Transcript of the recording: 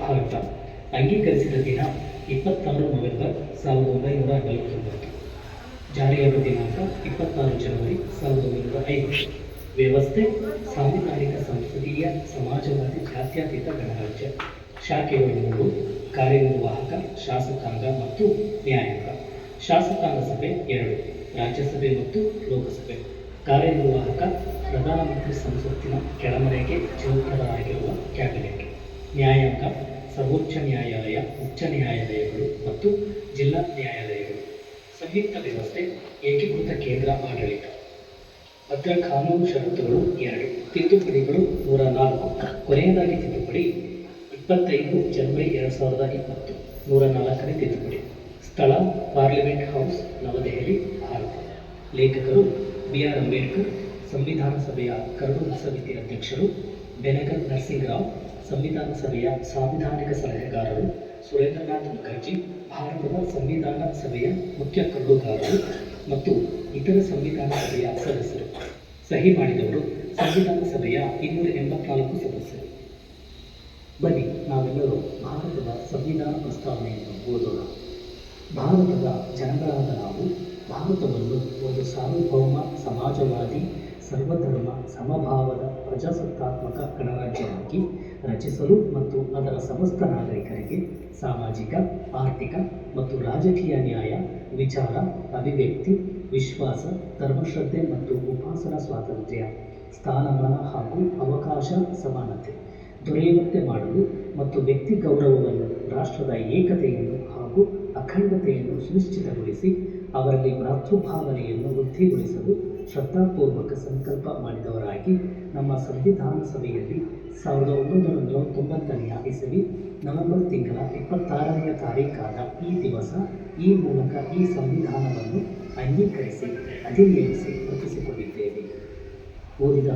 ಭಾರತ ಅಂಗೀಕರಿಸಿದ ದಿನ ಇಪ್ಪತ್ತಾರು ನವೆಂಬರ್ ಸಾವಿರದ ಒಂಬೈನೂರ ನಲವತ್ತೊಂಬತ್ತು. ಜಾರಿಯಾದ ದಿನಾಂಕ ಇಪ್ಪತ್ತಾರು ಜನವರಿ ಸಾವಿರದ ಒಂಬೈನೂರ ಐದು ವ್ಯವಸ್ಥೆ, ಸಾಂವಿಧಾನಿಕ ಸಂಸದೀಯ ಸಮಾಜವಾದಿ ಜಾತ್ಯತೀತ ಗಣರಾಜ್ಯ. ಶಾಖೆಗಳು ಮೂರು ಕಾರ್ಯನಿರ್ವಾಹಕ, ಶಾಸಕಾಂಗ ಮತ್ತು ನ್ಯಾಯಾಂಗ. ಶಾಸಕಾಂಗ ಸಭೆ ಎರಡು, ರಾಜ್ಯಸಭೆ ಮತ್ತು ಲೋಕಸಭೆ. ಕಾರ್ಯನಿರ್ವಾಹಕ, ಪ್ರಧಾನಮಂತ್ರಿ ಸಂಸತ್ತಿನ ಕೆಳಮನೆಗೆ ಜವಾಬ್ದಾರರಾಗಿರುವ ನ್ಯಾಯಾಂಗ, ಸರ್ವೋಚ್ಚ ನ್ಯಾಯಾಲಯ, ಉಚ್ಚ ನ್ಯಾಯಾಲಯಗಳು ಮತ್ತು ಜಿಲ್ಲಾ ನ್ಯಾಯಾಲಯಗಳು. ಸಂಯುಕ್ತ ವ್ಯವಸ್ಥೆ, ಏಕೀಕೃತ ಕೇಂದ್ರ ಆಡಳಿತ. ಭದ್ರ ಕಾನೂನು ಷರತ್ತುಗಳು ಎರಡು, ತಿದ್ದುಪಡಿಗಳು ನೂರ ನಾಲ್ಕು. ಕೊನೆಯದಾಗಿ ತಿದ್ದುಪಡಿ, ಇಪ್ಪತ್ತೈದು ಜನವರಿ ಎರಡು ಸಾವಿರದ ಇಪ್ಪತ್ತು, ನೂರ ನಾಲ್ಕನೇ ತಿದ್ದುಪಡಿ. ಸ್ಥಳ, ಪಾರ್ಲಿಮೆಂಟ್ ಹೌಸ್, ನವದೆಹಲಿ, ಭಾರತ. ಲೇಖಕರು ಬಿ ಆರ್ ಅಂಬೇಡ್ಕರ್, ಸಂವಿಧಾನ ಸಭೆಯ ಕರಡು ಸಮಿತಿ ಅಧ್ಯಕ್ಷರು ಬೆನಗಲ್ ನರಸಿಂಹರಾವ್, ಸಂವಿಧಾನ ಸಭೆಯ ಸಾಂವಿಧಾನಿಕ ಸಲಹೆಗಾರರು ಸುರೇಂದ್ರನಾಥ್ ಮುಖರ್ಜಿ, ಭಾರತದ ಸಂವಿಧಾನ ಸಭೆಯ ಮುಖ್ಯ ಕರಡುಗಾರರು ಮತ್ತು ಇತರ ಸಂವಿಧಾನ ಸಭೆಯ ಸದಸ್ಯರು. ಸಹಿ ಮಾಡಿದವರು ಸಂವಿಧಾನ ಸಭೆಯ ಇನ್ನೂರ ಎಂಬತ್ನಾಲ್ಕು ಸದಸ್ಯರು. ಬನ್ನಿ, ನಾವೆಲ್ಲರೂ ಭಾರತದ ಸಂವಿಧಾನ ಪ್ರಸ್ತಾವನೆಯನ್ನು ಓದೋಣ. ಭಾರತದ ಜನಗಳಾದ ನಾವು, ಭಾರತವನ್ನು ಒಂದು ಸಾರ್ವಭೌಮ ಸಮಾಜವಾದಿ ಸರ್ವಧರ್ಮ ಸಮಭಾವದ ಪ್ರಜಾಸತ್ತಾತ್ಮಕ ಗಣರಾಜ್ಯವಾಗಿ ರಚಿಸಲು ಮತ್ತು ಅದರ ಸಮಸ್ತ ನಾಗರಿಕರಿಗೆ ಸಾಮಾಜಿಕ, ಆರ್ಥಿಕ ಮತ್ತು ರಾಜಕೀಯ ನ್ಯಾಯ, ವಿಚಾರ, ಅಭಿವ್ಯಕ್ತಿ, ವಿಶ್ವಾಸ, ಧರ್ಮಶ್ರದ್ಧೆ ಮತ್ತು ಉಪಾಸನಾ ಸ್ವಾತಂತ್ರ್ಯ, ಸ್ಥಾನಮಾನ ಹಾಗೂ ಅವಕಾಶ ಸಮಾನತೆ ದೊರೆಯುವಂತೆ ಮಾಡಲು ಮತ್ತು ವ್ಯಕ್ತಿ ಗೌರವವನ್ನು ರಾಷ್ಟ್ರದ ಏಕತೆಯನ್ನು ಹಾಗೂ ಅಖಂಡತೆಯನ್ನು ಸುನಿಶ್ಚಿತಗೊಳಿಸಿ ಅವರಲ್ಲಿ ಭ್ರಾತೃಭಾವನೆಯನ್ನು ವೃದ್ಧಿಗೊಳಿಸಲು ಶ್ರದ್ಧಾಪೂರ್ವಕ ಸಂಕಲ್ಪ ಮಾಡಿದವರಾಗಿ ನಮ್ಮ ಸಂವಿಧಾನ ಸಭೆಯಲ್ಲಿ ಸಾವಿರದ ಒಂಬೈನೂರ ನಲವತ್ತೊಂಬತ್ತನೆಯ ಇಸವಿ ನವೆಂಬರ್ ತಿಂಗಳ ಇಪ್ಪತ್ತಾರನೆಯ ತಾರೀಕಾದ ಈ ದಿವಸ ಈ ಮೂಲಕ ಈ ಸಂವಿಧಾನವನ್ನು ಅಂಗೀಕರಿಸಿ ಅಧಿನಿಯಮಿಸಿ ರೂಪಿಸಿಕೊಂಡಿದ್ದೇವೆ ಓದಿದ